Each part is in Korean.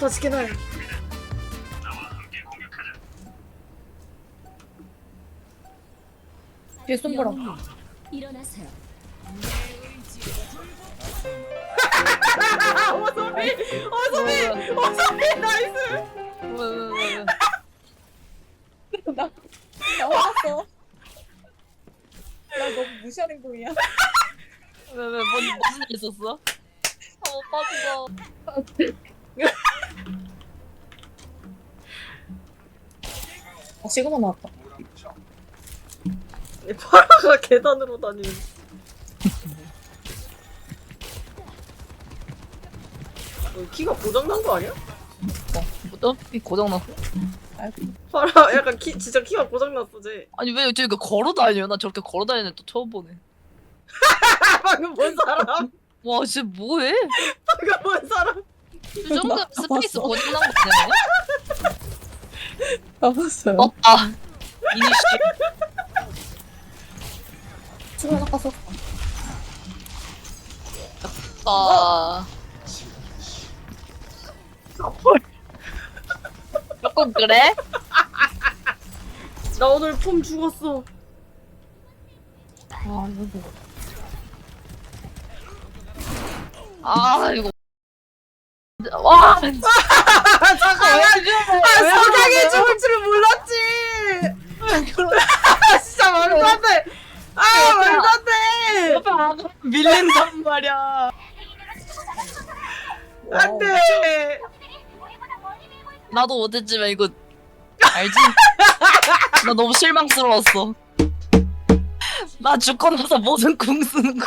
좋다 치킨을. 뒤에 손보라. 일어나세요. 아, 어소미, 어소미, 어소미 나이스. 왜왜왜 나, 나 화났어. 나 너무 무시한 행동이야. 왜 왜 뭔 무슨 일 있었어? 아 오빠 그거 아, 시그마 나왔다. 파라가 계단으로 다니는. 어, 키가 고장난 거 아니야? 이 고장났어? 파라 약간 키 진짜 키가 고장났어 쟤. 아니 왜 저기 걸어 다녀? 나 저렇게 걸어 다니는 또 처음 보네. 방금 뭔 사람? 와 진짜 뭐해? 방금 뭔 사람? 이 정도 나 스페이스 봤어. 고장난 거 아니야? 나봤어요. 없다. 이니시 시그마 낚았어. 아. 조금 그래? 나 오늘 폼 죽었어. 아 이거 뭐. 아 이거. 와. 아 석양이 죽을 줄은 몰랐지. 아 진짜 말도 안 돼. 아 말도 안 돼. 밀린단 말이야. 안 돼. 나도 못했지만 이거 알지? 나 너무 실망스러웠어. 나 죽고 나서 무슨 궁 쓰는 거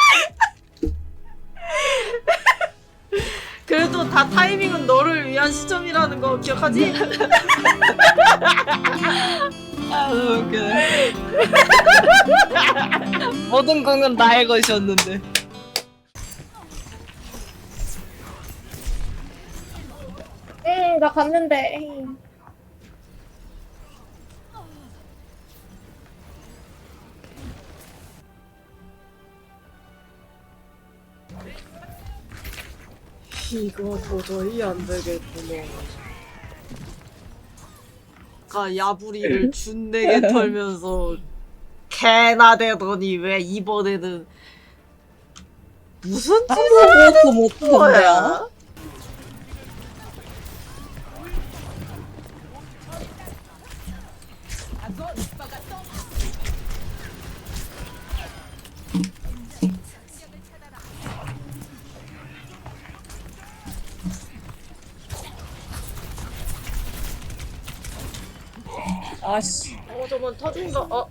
그래도 다 타이밍은 너를 위한 시점이라는 거 기억하지? 아 너무 웃기네. 모든 궁은 나의 것이었는데. 응, 나 갔는데. 에이. 이거 도저히 안 되겠구나. 아까 야부리를 준내게 털면서 개나 되더니 왜 이번에는 무슨 아무것도 못본 거야. 거야? 아씨. 어 저건 터진가? 어